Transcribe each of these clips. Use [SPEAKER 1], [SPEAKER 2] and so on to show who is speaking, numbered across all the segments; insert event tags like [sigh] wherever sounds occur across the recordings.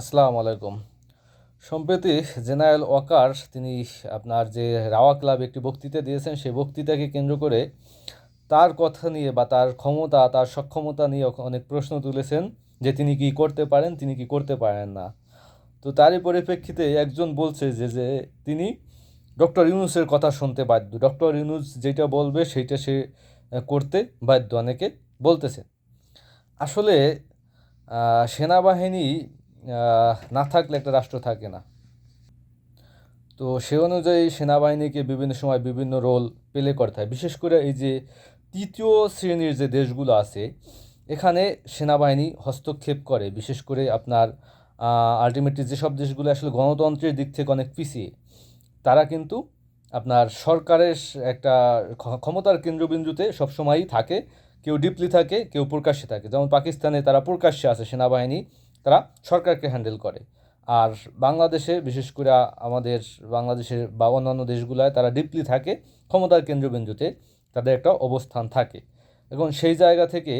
[SPEAKER 1] আসসালামু আলাইকুম। সম্প্রতি জেনারেল ওয়াকার, তিনি আপনার যে রাওয়া ক্লাবে একটি বক্তৃতা দিয়েছেন, সেই বক্তৃতাকে কেন্দ্র করে তার কথা নিয়ে বা তার ক্ষমতা, তার সক্ষমতা নিয়ে অনেক প্রশ্ন তুলেছেন যে তিনি কি করতে পারেন, তিনি কি করতে পারেন না। তো তারই পরিপ্রেক্ষিতে একজন বলছে যে যে তিনি ডক্টর ইউনুসের কথা শুনতে বাধ্য, ডক্টর ইউনুস যেটা বলবে সেইটা সে করতে বাধ্য অনেকে বলতেছে। আসলে সেনাবাহিনী না থাকলে একটা রাষ্ট্র থাকে না। তো সে অনুযায়ী সেনাবাহিনীকে বিভিন্ন সময় বিভিন্ন রোল প্লে করতে হয়। বিশেষ করে এই যে তৃতীয় শ্রেণির যে দেশগুলো আছে, এখানে সেনাবাহিনী হস্তক্ষেপ করে। বিশেষ করে আপনার আলটিমেটলি যেসব দেশগুলো আসলে গণতন্ত্রের দিক থেকে অনেক পিছিয়ে, তারা কিন্তু আপনার সরকারের একটা ক্ষমতার কেন্দ্রবিন্দুতে সবসময়ই থাকে। কেউ ডিপলি থাকে, কেউ প্রকাশ্যে থাকে। যেমন পাকিস্তানে তারা প্রকাশ্যে আছে সেনাবাহিনী তারা সরকারকে হ্যান্ডেল করে। আর বাংলাদেশে, বিশেষ করে আমাদের বাংলাদেশের বা অন্যান্য দেশগুলায় তারা ডিপলি থাকে, ক্ষমতার কেন্দ্রবিন্দুতে তাদের একটা অবস্থান থাকে। এবং সেই জায়গা থেকে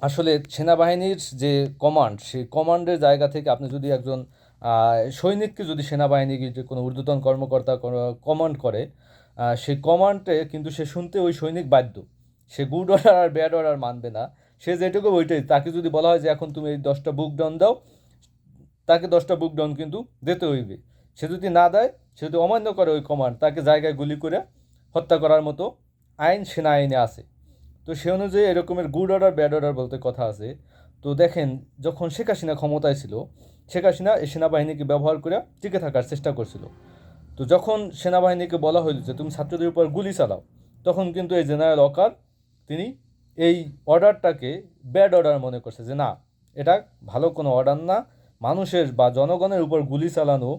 [SPEAKER 1] আসলে সেনাবাহিনীর যে কমান্ড সেই কমান্ডের জায়গা থেকে আপনি যদি একজন সৈনিককে যদি সেনাবাহিনী যে কোনো ঊর্ধ্বতন কর্মকর্তা কমান্ড করে সেই কমান্ডে কিন্তু সে শুনতে ওই সৈনিক বাধ্য। সে গুড অর্ডার আর ব্যাড অর্ডার মানবে না। সে যেটুকু ওইটাই। তাকে যদি বলা হয় যে এখন তুমি এই দশটা বুক ডাউন দাও, তাকে দশটা বুক ডাউন কিন্তু দিতে হইবে। সে যদি না দেয়, সে যদি অমান্য করে ওই কমান্ড তাকে জায়গায় গুলি করে হত্যা করার মতো আইন সেনা আইনে আছে। তো সে অনুযায়ী এরকমের গুড অর্ডার ব্যাড অর্ডার বলতে কথা আছে। তো দেখেন, যখন শেখ হাসিনা ক্ষমতায় ছিল, শেখ হাসিনা এই সেনাবাহিনীকে ব্যবহার করে টিকে থাকার চেষ্টা করছিল। তো যখন সেনাবাহিনীকে বলা হইল যে, তুমি ছাত্রদের উপর গুলি চালাও, তখন কিন্তু এই জেনারেল অকার তিনি এই অর্ডারটাকে ব্যাড অর্ডার মনে করছে যে না, এটা ভালো কোনো অর্ডার না। মানুষের বা জনগণের উপর গুলি চালানো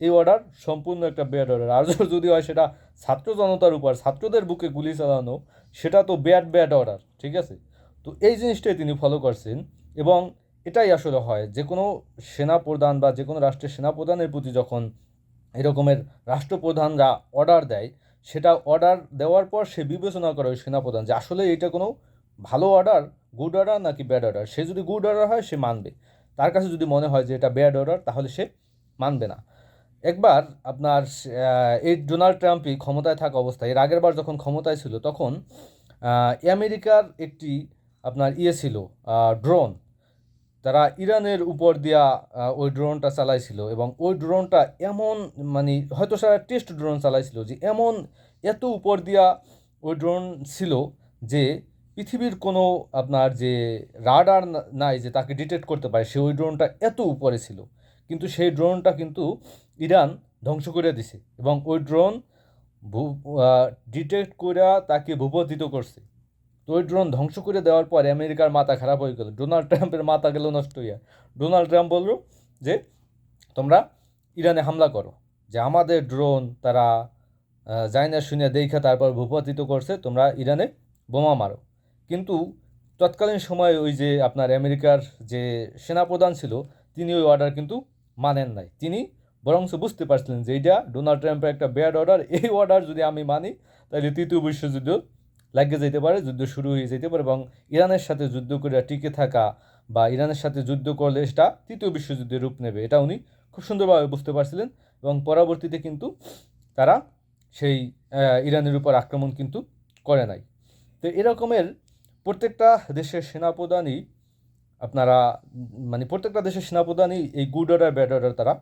[SPEAKER 1] এই অর্ডার সম্পূর্ণ একটা ব্যাড অর্ডার। আর [laughs] যদি হয় সেটা ছাত্র জনতার উপর, ছাত্রদের বুকে গুলি চালানো, সেটা তো ব্যাড ব্যাড অর্ডার, ঠিক আছে? তো এই জিনিসটাই তিনি ফলো করছেন এবং এটাই আসলে হয়, যে কোনো সেনাপ্রধান বা যে কোনো রাষ্ট্রের সেনাপ্রধানের প্রতি যখন এরকমের রাষ্ট্রপ্রধানরা অর্ডার দেয়, সেটা অর্ডার দেওয়ার পর সে বিবেচনা করে ওই সেনাপ্রধান যে আসলে এটা কোনো ভালো অর্ডার গুড অর্ডার নাকি ব্যাড অর্ডার সে যদি গুড অর্ডার হয়, সে মানবে। তার কাছে যদি মনে হয় যে এটা ব্যাড অর্ডার তাহলে সে মানবে না। একবার আপনার এই ডোনাল্ড ট্রাম্পই ক্ষমতায় থাকা অবস্থায়, এর আগের বার যখন ক্ষমতায় ছিল, তখন আমেরিকার একটি আপনার ইয়ে ছিল ড্রোন তারা ইরানের উপর দিয়া ওই ড্রোনটা চালাইছিল এবং ওই ড্রোনটা এমন মানে হয়তো সারা টেস্ট ড্রোন চালাইছিল যে এমন এত উপর দিয়া ওই ড্রোন ছিল যে পৃথিবীর কোনো আপনার যে রাডার নাই যে তাকে ডিটেক্ট করতে পারে, সে ওই ড্রোনটা এত উপরে ছিল। কিন্তু সেই ড্রোনটা কিন্তু ইরান ধ্বংস করে দিছে এবং ওই ড্রোন ভূ ডিটেক্ট করে তাকে ভূপতিত করছে। তো ওই ড্রোন ধ্বংস করে দেওয়ার পরে আমেরিকার মাথা খারাপ হয়ে গেল। ডোনাল্ড ট্রাম্পের মাথা গেল নষ্ট হইয়া। ডোনাল্ড ট্রাম্প বলল যে, তোমরা ইরানে হামলা করো। যে আমাদের ড্রোন তারা যায় না শুনে দেখা তারপর ভূপাতিত করছে, তোমরা ইরানে বোমা মারো। কিন্তু তৎকালীন সময়ে ওই যে আপনার আমেরিকার যে সেনাপ্রধান ছিল, তিনি ওই অর্ডার কিন্তু মানেন নাই। তিনি বরংস বুঝতে পারছিলেন যে এইটা ডোনাল্ড ট্রাম্পের একটা ব্যাড অর্ডার এই অর্ডার যদি আমি মানি, তাহলে তৃতীয় বিশ্বযুদ্ধ লাগিয়ে যেতে পারে, যুদ্ধ শুরু হয়ে যেতে পারে এবং ইরানের সাথে যুদ্ধ করে টিকে থাকা বা ইরানের সাথে যুদ্ধ করলে সেটা তৃতীয় বিশ্বযুদ্ধের রূপ নেবে, এটা উনি খুব সুন্দরভাবে বুঝতে পারছিলেন এবং পরবর্তীতে কিন্তু তারা সেই ইরানের উপর আক্রমণ কিন্তু করে নাই। তো এরকমের প্রত্যেকটা দেশের সেনাপ্রধানই আপনারা মানে প্রত্যেকটা দেশের সেনাপ্রধানই এই গুড অর্ডার ব্যাড অর্ডার তারা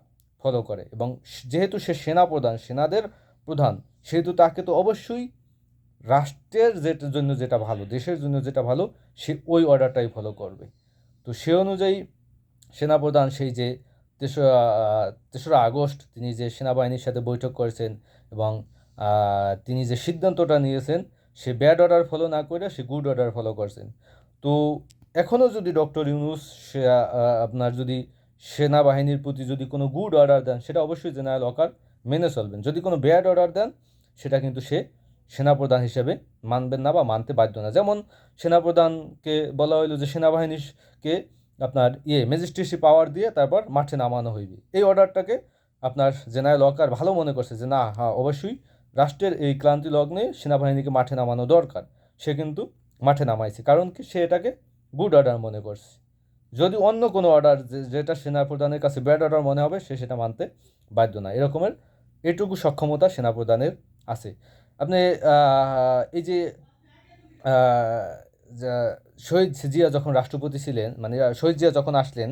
[SPEAKER 1] ফলো করে। এবং যেহেতু সে সেনাপ্রধান, সেনাদের প্রধান, সেহেতু তাকে তো অবশ্যই রাষ্ট্রের যেটার জন্য যেটা ভালো, দেশের জন্য যেটা ভালো, সে ওই অর্ডারটাই ফলো করবে। তো সে অনুযায়ী সেনাপ্রধান সেই যে তেসরা তেসরা আগস্ট তিনি যে সেনাবাহিনীর সাথে বৈঠক করেছেন এবং তিনি যে সিদ্ধান্তটা নিয়েছেন সে ব্যাড অর্ডার ফলো না করে সে গুড অর্ডার ফলো করছেন তো এখনও যদি ডক্টর ইউনুস, সে আপনার যদি সেনাবাহিনীর প্রতি যদি কোনো গুড অর্ডার দেন, সেটা অবশ্যই জেনারেল ওয়াকার মেনে চলবেন। যদি কোনো ব্যাড অর্ডার দেন, সেটা কিন্তু সে সেনাপ্রধান হিসেবে মানবেন না বা মানতে বাধ্য না। যেমন সেনাপ্রধানকে বলা হইল যে সেনাবাহিনীকে আপনার ইয়ে ম্যাজিস্ট্রেসি পাওয়ার দিয়ে তারপর মাঠে নামানো হইবে। এই অর্ডারটাকে আপনার জেনারেল ওয়াকার ভালো মনে করছে যে না হ্যাঁ অবশ্যই রাষ্ট্রের এই ক্লান্তি লগ্নে সেনাবাহিনীকে মাঠে নামানো দরকার। সে কিন্তু মাঠে নামাইছে, কারণ কি সে এটাকে গুড অর্ডার মনে করছে। যদি অন্য কোনো অর্ডার যেটা সেনাপ্রধানের কাছে ব্যাড অর্ডার মনে হবে, সে সেটা মানতে বাধ্য না। এরকমের এটুকু সক্ষমতা সেনাপ্রধানের আছে। আপনি এই যে শহীদ জিয়া যখন রাষ্ট্রপতি ছিলেন মানে শহীদ জিয়া যখন আসলেন,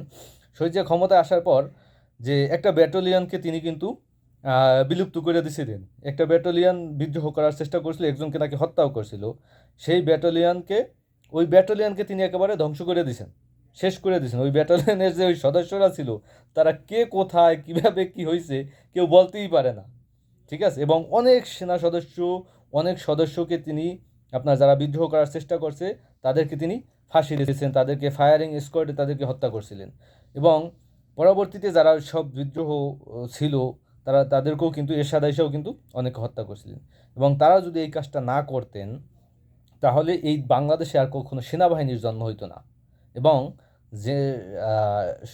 [SPEAKER 1] শহীদ জিয়া ক্ষমতায় আসার পর যে একটা ব্যাটালিয়নকে তিনি কিন্তু বিলুপ্ত করে দিয়েছিলেন একটা ব্যাটালিয়ন বিদ্রোহ করার চেষ্টা করছিল, একজনকে নাকি হত্যাও করছিল। সেই ব্যাটালিয়নকে ওই ব্যাটালিয়নকে তিনি একেবারে ধ্বংস করে দিয়েছেন শেষ করে দিয়েছেন ওই ব্যাটালিয়নের যে ওই সদস্যরা ছিল, তারা কে কোথায়, কীভাবে, কি হয়েছে কেউ বলতেই পারে না। ঠিক আছে? এবং অনেক সেনা সদস্য, অনেক সদস্যকে তিনি, আপনার যারা বিদ্রোহ করার চেষ্টা করছে, তাদেরকে তিনি ফাঁসি দিয়েছেন, তাদেরকে ফায়ারিং স্কোয়াডে তাদেরকে হত্যা করছিলেন। এবং পরবর্তীতে যারা সব বিদ্রোহ ছিল তারা তাদেরকেও কিন্তু এরশাদ এসেও কিন্তু অনেকে হত্যা করছিলেন। এবং তারা যদি এই কাজটা না করতেন, তাহলে এই বাংলাদেশে আর কখনো সেনাবাহিনীর জন্ম হইতো না। এবং যে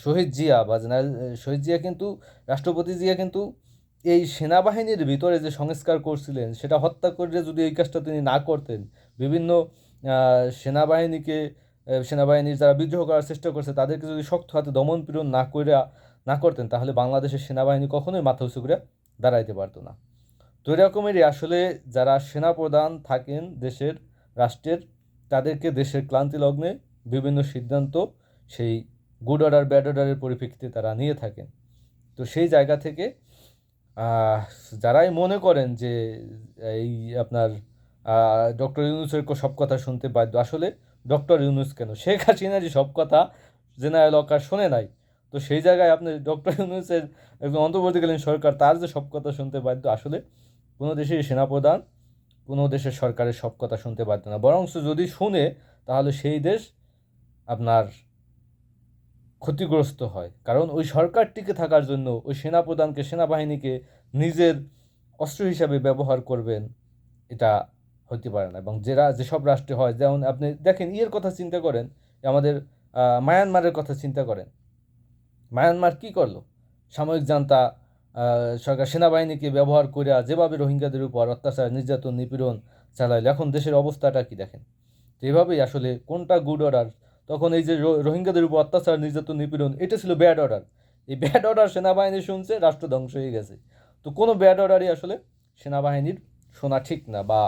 [SPEAKER 1] শহীদ জিয়া বা জেনারেল, শহীদ জিয়া কিন্তু, রাষ্ট্রপতি জিয়া কিন্তু এই সেনাবাহিনীর ভিতরে যে সংস্কার করছিলেন, সেটা হত্যা করে যদি এই কাজটা তিনি না করতেন, বিভিন্ন সেনাবাহিনীকে সেনাবাহিনীর যারা বিদ্রোহ করার চেষ্টা করছে, তাদেরকে যদি শক্ত হাতে দমন পীড়ন না করে না করতেন, তাহলে বাংলাদেশের সেনাবাহিনী কখনোই মাথা উঁচু করে দাঁড়াইতে পারতো না। তো এরকমেরই আসলে যারা সেনাপ্রধান থাকেন দেশের, রাষ্ট্রের, তাদেরকে দেশের ক্লান্তি লগ্নে বিভিন্ন সিদ্ধান্ত সেই গুড অর্ডার ব্যাড অর্ডারের পরিপ্রেক্ষিতে তারা নিয়ে থাকেন। তো সেই জায়গা থেকে যারাই মনে করেন যে এই আপনার ডক্টর ইউনুসের সব কথা শুনতে বাধ্য, আসলে ডক্টর ইউনুস কেন? শেখ হাসিনারই সব কথা জেনারেল ওয়াকার শোনে নাই। তো সেই জায়গায় আপনি ডক্টর ইউনুসের একজন অন্তর্বর্তীকালীন সরকার, তার যে সব কথা শুনতে বাধ্য, আসলে কোনো দেশের সেনাপ্রধান, কোনো দেশের সরকারের সব কথা শুনতে বাধ্য না। বরং যদি শুনে, তাহলে সেই দেশ আপনার ক্ষতিগ্রস্ত হয়। কারণ ওই সরকার টিকে থাকার জন্য ওই সেনাপ্রধানকে, সেনাবাহিনীকে নিজের অস্ত্র হিসাবে ব্যবহার করবেন, এটা হতে পারে না। এবং যারা, যেসব রাষ্ট্রে হয়, যেমন আপনি দেখেন, ইয়ের কথা চিন্তা করেন, আমাদের মায়ানমারের কথা চিন্তা করেন। মায়ানমার কি করল? সামরিক জান্তা সরকার সেনাবাহিনীকে ব্যবহার করে যেভাবে রোহিঙ্গাদের উপর অত্যাচার, নির্যাতন, নিপীড়ন চালাইল, এখন দেশের অবস্থাটা কি দেখেন? তো এভাবেই আসলে কোনটা গুড অর্ডার তখন এই যে রোহিঙ্গাদের উপর অত্যাচার, নির্যাতন, নিপীড়ন, এটা ছিল ব্যাড অর্ডার এই ব্যাড অর্ডার সেনাবাহিনী শুনছে, রাষ্ট্র ধ্বংস হয়ে গেছে। তো কোনো ব্যাড অর্ডারই আসলে সেনাবাহিনীর শোনা ঠিক না বা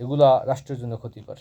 [SPEAKER 1] এগুলা রাষ্ট্রের জন্য ক্ষতিকর।